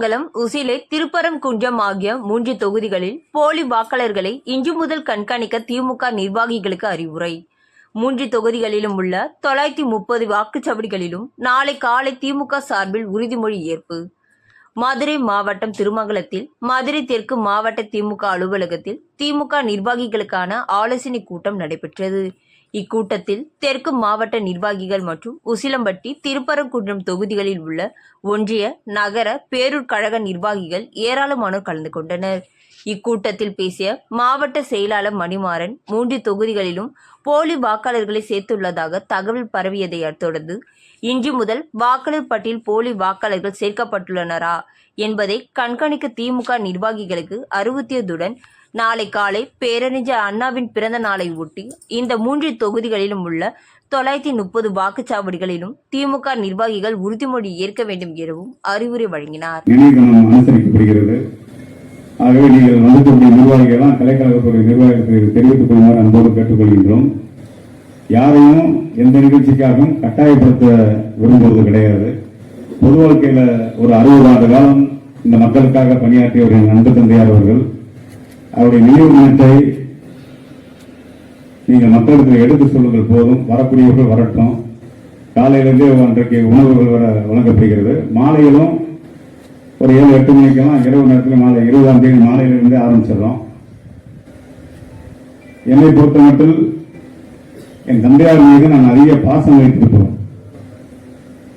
மங்கலம் உசிலை திருப்பரங்குன்றம் ஆகிய மூன்று தொகுதிகளில் போலி வாக்காளர்களை இன்று முதல் கண்காணிக்க திமுக நிர்வாகிகளுக்கு அறிவுரை. மூன்று தொகுதிகளிலும் உள்ள தொள்ளாயிரத்தி முப்பது வாக்குச்சாவடிகளிலும் நாளை காலை திமுக சார்பில் உறுதிமொழி ஏற்பு. மதுரை மாவட்டம் திருமங்கலத்தில் மதுரை தெற்கு மாவட்ட திமுக அலுவலகத்தில் திமுக நிர்வாகிகளுக்கான ஆலோசனை கூட்டம் நடைபெற்றது. இக்கூட்டத்தில் தெற்கு மாவட்ட நிர்வாகிகள் மற்றும் உசிலம்பட்டி திருப்பரங்குன்றம் தொகுதிகளில் உள்ள ஒன்றிய நகர பேரூர்கழக நிர்வாகிகள் ஏராளமானோர் கலந்து கொண்டனர். இக்கூட்டத்தில் பேசிய மாவட்ட செயலாளர் மணிமாறன் மூன்று தொகுதிகளிலும் போலி வாக்காளர்களை சேர்த்துள்ளதாக தகவல் பரவியதை தொடர்ந்து இன்று முதல் வாக்காளர் பட்டியல் போலி வாக்காளர்கள் சேர்க்கப்பட்டுள்ளனரா என்பதை கண்காணிக்க திமுக நிர்வாகிகளுக்கு அறிவுறுத்தியதுடன் நாளை காலை பேரறிஞர் அண்ணாவின் பிறந்த நாளை ஒட்டி இந்த மூன்று தொகுதிகளிலும் உள்ள தொள்ளாயிரத்தி முப்பது வாக்குச்சாவடிகளிலும் திமுக நிர்வாகிகள் உறுதிமொழி ஏற்க வேண்டும் எனவும் அறிவுரை வழங்கினார். ஆகவே நீங்கள் வந்திருக்கக்கூடிய நிர்வாகிகள்லாம் கலைக்கழகத்துறை நிர்வாகத்திற்கு தெரிவித்துக் கொள்ளுமாறு அன்போடு கேட்டுக்கொள்கின்றோம். யாரையும் எந்த நிகழ்ச்சிக்காகவும் கட்டாயப்படுத்த விரும்புவது கிடையாது. பொது வாழ்க்கையில் ஒரு அறுபது ஆண்டு காலம் இந்த மக்களுக்காக பணியாற்றியவர் என் அன்பு தந்தையார் அவர்கள் அவருடைய நினைவு நீங்கள் மக்களுக்கு எடுத்து சொல்லுங்கள் போதும். வரக்கூடியவர்கள் வரட்டும். காலையிலிருந்தே அன்றைக்கு உணவுகள் வர வழங்கப்படுகிறது. மாலையிலும் ஒரு ஏழு எட்டு மணிக்கெல்லாம் இரவு நேரத்தில் மாலை இருபதாம் தேதி மாலையிலிருந்தே ஆரம்பிச்சிடறோம். என்னை பொறுத்த மட்டும் என் தந்தையார் மீது நான் அதிக பாசம் வைத்திருப்போம்.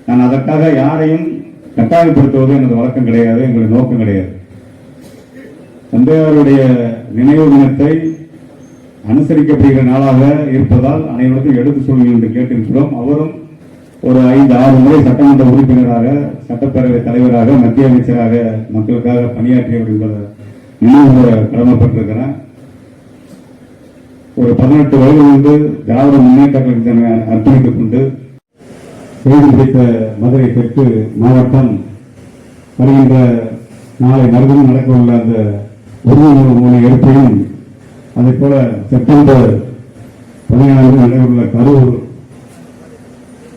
நான் அதற்காக யாரையும் கட்டாயப்படுத்துவது எனது வழக்கம் கிடையாது எங்களுடைய நோக்கம் கிடையாது. தந்தையாருடைய நினைவு தினத்தை அனுசரிக்கப்படுகிற நாளாக இருப்பதால் அனைவருக்கும் எடுத்து சொல்லுங்கள் என்று கேட்டிருக்கிறோம். அவரும் ஒரு ஐந்து ஆறு முறை சட்டமன்ற உறுப்பினராக சட்டப்பேரவை தலைவராக மத்திய அமைச்சராக மக்களுக்காக பணியாற்றியவர் என்பதை நினைவு கடமைப்பட்டிருக்கிறேன் ஒரு பதினெட்டு வயதிலிருந்து திராவிட முன்னேற்ற கழகத்தினை அர்ப்பணித்துக் கொண்டு செய்தி பிடித்த மதுரை தெற்கு மாவட்டம் வருகின்ற நாளை மறுபடியும் நடக்க உள்ள அந்த உறுதிமொழி எடுப்பையும் அதே போல செப்டம்பர் பதினேழாம் நடைபெறுள்ள கரூர்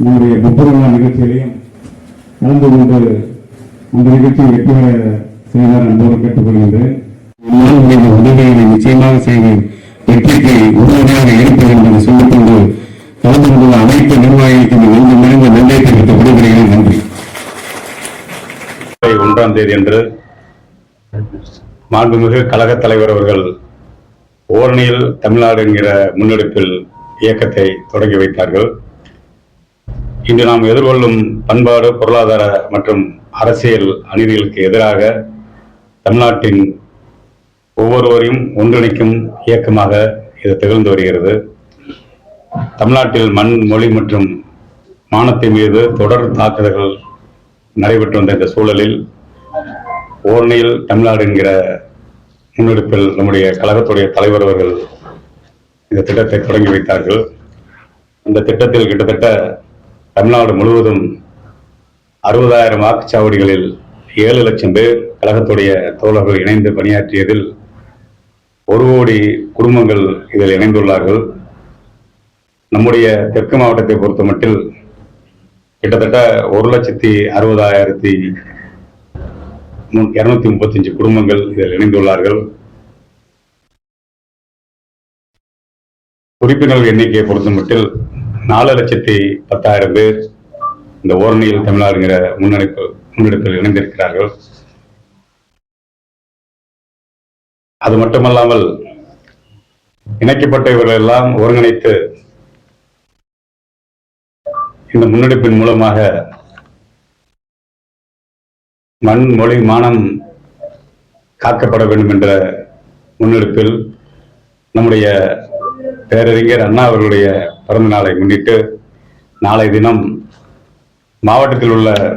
நம்முடைய முப்பது நிகழ்ச்சியிலையும் கலந்து கொண்டு அந்த நிகழ்ச்சியை வெற்றி பெற செய்வார் அன்போடு கேட்டுக்கொள்கின்றேன். உங்களால் உதவிகளை நிச்சயமாக செய்து வெற்றிக்கு உறுதியாக இருப்பது என்பதை சொல்லிக்கொண்டு கலந்து கொண்டுள்ள அனைத்து நிர்வாகிகளுக்கும் நன்றி மறைந்த நன்றியை தெரிவித்து விடைபெறுகிறேன் நன்றி. ஒன்றாம் தேதி என்று மாண்புமிகு கழகத் தலைவர் அவர்கள் ஓரணியில் தமிழ்நாடு என்கிற முன்னெடுப்பில் இயக்கத்தை தொடங்கி வைத்தார்கள். இன்று நாம் எதிர்கொள்ளும் பண்பாடு பொருளாதார மற்றும் அரசியல் அநீதிகளுக்கு எதிராக தமிழ்நாட்டின் ஒவ்வொருவரையும் ஒன்றிணைக்கும் இயக்கமாக இது திகழ்ந்து வருகிறது. தமிழ்நாட்டில் மண் மொழி மற்றும் மானத்தின் மீது தொடர் தாக்குதல்கள் நடைபெற்று வந்த இந்த சூழலில் ஓர்ணையில் தமிழ்நாடு என்கிற முன்னெடுப்பில் நம்முடைய கழகத்துடைய தலைவர் அவர்கள் இந்த திட்டத்தை தொடங்கி வைத்தார்கள். இந்த திட்டத்தில் கிட்டத்தட்ட தமிழ்நாடு முழுவதும் அறுபதாயிரம் வாக்குச்சாவடிகளில் ஏழு லட்சம் பேர் கழகத்துடைய தோழர்கள் இணைந்து பணியாற்றியதில் ஒரு கோடி குடும்பங்கள் இதில் இணைந்துள்ளார்கள். நம்முடைய தெற்கு மாவட்டத்தை பொறுத்த மட்டில் கிட்டத்தட்ட ஒரு லட்சத்தி அறுபதாயிரத்தி இருநூத்தி முப்பத்தஞ்சு குடும்பங்கள் இதில் இணைந்துள்ளார்கள். உறுப்பினர்கள் எண்ணிக்கையை பொறுத்த மட்டில் நாலு லட்சத்தி பத்தாயிரம் பேர் இந்த ஓரணியில் தமிழ்நாடுங்கிற முன்னெடுப்பு முன்னெடுப்பில் இணைந்திருக்கிறார்கள். அது மட்டுமல்லாமல் இணைக்கப்பட்ட இவர்கள் எல்லாம் ஒருங்கிணைத்து இந்த முன்னெடுப்பின் மூலமாக மண் மொழி மானம் காக்கப்பட வேண்டும் என்ற முன்னெடுப்பில் நம்முடைய பேரறிஞர் அண்ணா அவர்களுடைய பிறந்த நாளை முன்னிட்டு நாளை தினம் மாவட்டத்தில் உள்ள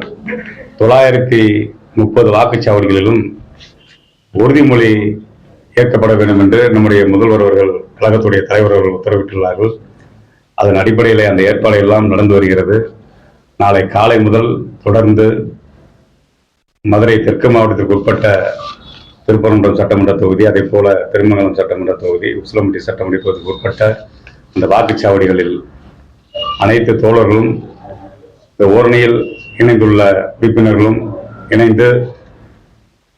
தொள்ளாயிரத்தி முப்பது வாக்குச்சாவடிகளிலும் உறுதிமொழி ஏற்கப்பட வேண்டும் என்று நம்முடைய முதல்வர் அவர்கள் கழகத்துடைய தலைவர் அவர்கள் உத்தரவிட்டுள்ளார்கள். அதன் அடிப்படையில் அந்த ஏற்பாடு எல்லாம் நடந்து வருகிறது. நாளை காலை முதல் தொடர்ந்து மதுரை தெற்கு மாவட்டத்திற்கு உட்பட்ட திருப்பரங்குன்றம் சட்டமன்ற தொகுதி அதே போல திருமங்கலம் சட்டமன்ற தொகுதி உசிலம்பட்டி சட்டமன்ற தொகுதிக்கு உட்பட்ட இந்த வாக்குச்சாவடிகளில் அனைத்து தோழர்களும் இந்த ஓரணியில் இணைந்துள்ள உறுப்பினர்களும் இணைந்து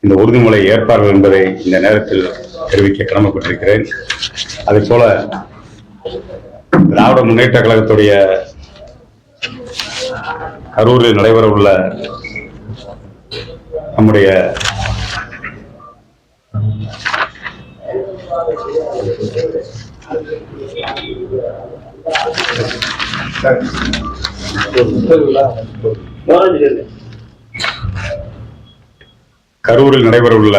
இந்த உறுதிமொழி ஏற்பார்கள் என்பதை இந்த நேரத்தில் தெரிவிக்க கடமைப்பட்டிருக்கிறேன். அதே போல திராவிட முன்னேற்ற கழகத்துடைய கரூரில் நடைபெற உள்ள நம்முடைய கரூரில் நடைபெற உள்ள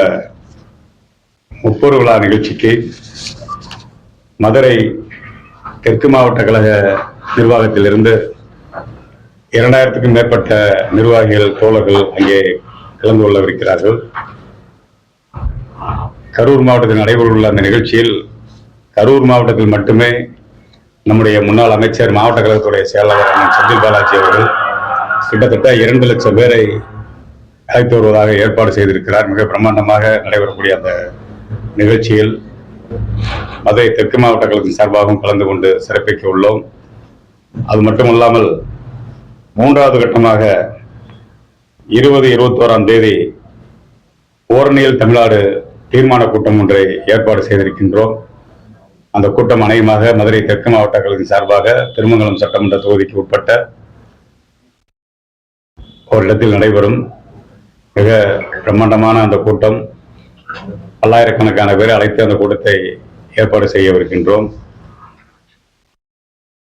முப்பொரு விழா நிகழ்ச்சிக்கு மதுரை தெற்கு மாவட்ட கழக நிர்வாகத்திலிருந்து இரண்டாயிரத்துக்கும் மேற்பட்ட நிர்வாகிகள் தோழர்கள் அங்கே கலந்து கொள்ளவிருக்கிறார்கள் கரூர் மாவட்டத்தில் நடைபெறவுள்ள அந்த நிகழ்ச்சியில் கரூர் மாவட்டத்தில் மட்டுமே நம்முடைய முன்னாள் அமைச்சர் மாவட்ட கழகத்துடைய செயலாளர் செந்தில் பாலாஜி அவர்கள் கிட்டத்தட்ட இரண்டு லட்சம் பேரை அழைத்து வருவதாக ஏற்பாடு செய்திருக்கிறார். மிக பிரம்மாண்டமாக நடைபெறக்கூடிய அந்த நிகழ்ச்சியில் மதுரை தெற்கு மாவட்ட கழகத்தின் சார்பாகவும் கலந்து கொண்டு சிறப்பிக்க உள்ளோம். அது மட்டுமல்லாமல் மூன்றாவது கட்டமாக இருபது இருபத்தோராம் தேதி ஓரணியில் தமிழ்நாடு தீர்மான கூட்டம் ஒன்றை ஏற்பாடு செய்திருக்கின்றோம். அந்த கூட்டம் அநேகமாக மதுரை தெற்கு மாவட்ட கழகத்தின் சார்பாக திருமங்கலம் சட்டமன்ற தொகுதிக்கு உட்பட்ட ஒரு இடத்தில் நடைபெறும். மிக பிரம்மாண்டமான அந்த கூட்டம் பல்லாயிரக்கணக்கான பேரை அழைத்து அந்த கூட்டத்தை ஏற்பாடு செய்யவிருக்கின்றோம்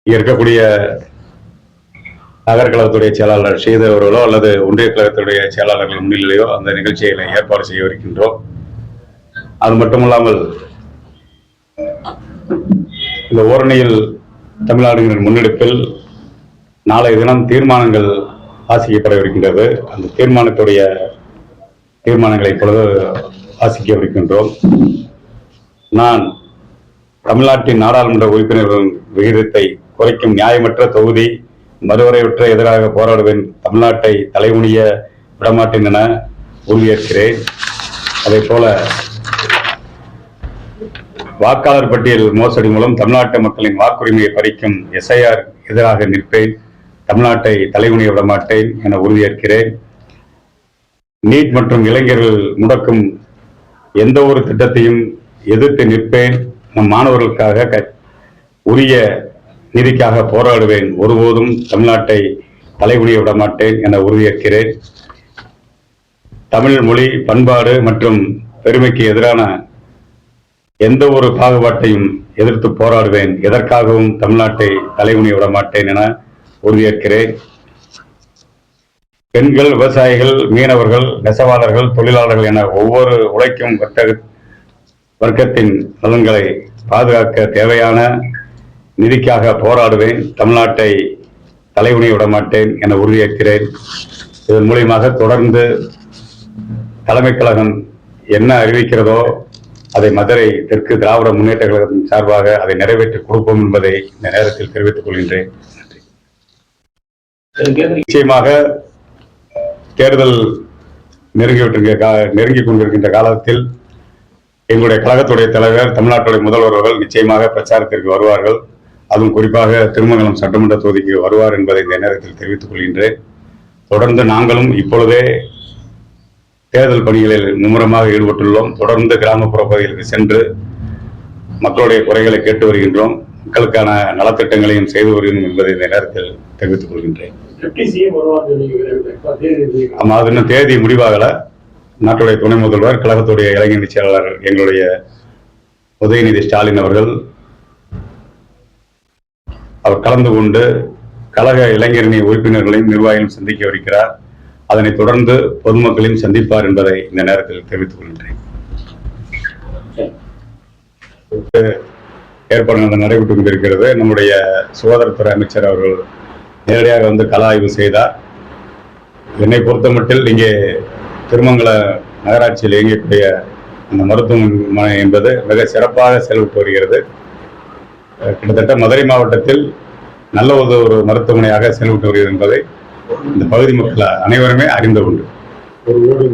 இருக்கக்கூடிய நகர கழகத்துடைய செயலாளர் ஸ்ரீதர் அவர்களோ அல்லது ஒன்றிய கழகத்துடைய செயலாளர்கள் முன்னிலையோ அந்த நிகழ்ச்சிகளை ஏற்பாடு செய்யவிருக்கின்றோம் அது மட்டுமல்லாமல் இந்த ஓரணியில் தமிழ்நாடுகளின் முன்னெடுப்பில் நாளைய தினம் தீர்மானங்கள் வாசிக்கப்படவிருக்கின்றது அந்த தீர்மானத்துடைய தீர்மானங்களை இப்பொழுது வாசிக்கவிருக்கின்றோம் நான் தமிழ்நாட்டின் நாடாளுமன்ற உறுப்பினர்களின் விகிதத்தை குறைக்கும் நியாயமற்ற தொகுதி மறுவரையுற்ற எதிராக போராடுவேன் தமிழ்நாட்டை தலைமுடிய விடமாட்டேன் என உறுதியேற்கிறேன். அதே போல வாக்காளர் பட்டியல் மோசடி மூலம் தமிழ்நாட்டு மக்களின் வாக்குரிமையை பறிக்கும் எஸ்ஐஆர் எதிராக நிற்பேன். தமிழ்நாட்டை தலைமுனிய விடமாட்டேன் என உறுதியேற்கிறேன். நீட் மற்றும் இளைஞர்கள் முடக்கும் எந்த ஒரு திட்டத்தையும் எதிர்த்து நிற்பேன். நம் மாணவர்களுக்காக க- உரிய நீதிக்காக போராடுவேன். ஒருபோதும் தமிழ்நாட்டை தலைகுனிய விடமாட்டேன் என உறுதியேற்கிறேன். தமிழ் மொழி பண்பாடு மற்றும் பெருமைக்கு எதிரான எந்த ஒரு பாகுபாட்டையும் எதிர்த்து போராடுவேன். எதற்காகவும் தமிழ்நாட்டை தலைகுனிய விடமாட்டேன் என உறுதியேற்கிறேன். பெண்கள் விவசாயிகள் மீனவர்கள் நெசவாளர்கள் தொழிலாளர்கள் என ஒவ்வொரு உழைக்கும் வர்த்தக வர்க்கத்தின் நலன்களை பாதுகாக்க தேவையான நிதிக்காக போராடுவேன் தமிழ்நாட்டை தலைவனை விடமாட்டேன் என உறுதியேற்கிறேன் இதன் மூலியமாக தொடர்ந்து தலைமைக் கழகம் என்ன அறிவிக்கிறதோ அதை மதுரை தெற்கு திராவிட முன்னேற்ற கழகத்தின் சார்பாக அதை நிறைவேற்றி கொடுப்போம் என்பதை இந்த நேரத்தில் தெரிவித்துக் கொள்கின்றேன். நிச்சயமாக தேர்தல் நெருங்கிவிட்டிருக்க கா- நெருங்கிக் கொண்டிருக்கின்ற காலத்தில் எங்களுடைய கழகத்துடைய தலைவர் தமிழ்நாட்டுடைய முதல்வர் அவர்கள் நிச்சயமாக பிரச்சாரத்திற்கு வருவார்கள். அதுவும் குறிப்பாக திருமங்கலம் சட்டமன்ற தொகுதிக்கு வருவார் என்பதை இந்த நேரத்தில் தெரிவித்துக் கொள்கின்றேன். தொடர்ந்து நாங்களும் இப்பொழுதே தேர்தல் பணிகளில் மும்முரமாக ஈடுபட்டுள்ளோம். தொடர்ந்து கிராமப்புற பகுதிகளுக்கு சென்று மக்களுடைய குறைகளை கேட்டு வருகின்றோம். மக்களுக்கான நலத்திட்டங்களையும் செய்து வருகிறோம் என்பதை இந்த நேரத்தில் தெரிவித்துக் கொள்கின்றேன். ஆமா அது இன்னும் தேதி முடிவாகல. நாட்டுடைய துணை முதல்வர் கழகத்துடைய இளைஞர் செயலாளர் எங்களுடைய உதயநிதி ஸ்டாலின் அவர்கள் அவர் கலந்து கொண்டு கழக இளைஞரணி உறுப்பினர்களையும் நிர்வாகிகளையும் சந்திக்க வருகிறார் அதனை தொடர்ந்து பொதுமக்களையும் சந்திப்பார் என்பதை இந்த நேரத்தில் தெரிவித்துக் கொள்கின்றேன் ஏற்பாடு நடைபெற்று கொண்டிருக்கிறது. நம்முடைய சுகாதாரத்துறை அமைச்சர் அவர்கள் நேரடியாக வந்து கல ஆய்வு செய்தார். என்னை பொறுத்தமட்டில் இங்கே திருமங்கல நகராட்சியில் இயங்கக்கூடிய அந்த மருத்துவமனை என்பது மிக சிறப்பாக செயல்பட்டு வருகிறது. கிட்டத்தட்ட மதுரை மாவட்டத்தில் நல்ல ஒரு ஒரு மருத்துவமனையாக செயல்பட்டு வருகிறது என்பதை இந்த பகுதி மக்கள் அனைவருமே அறிந்த உண்டு ஒரு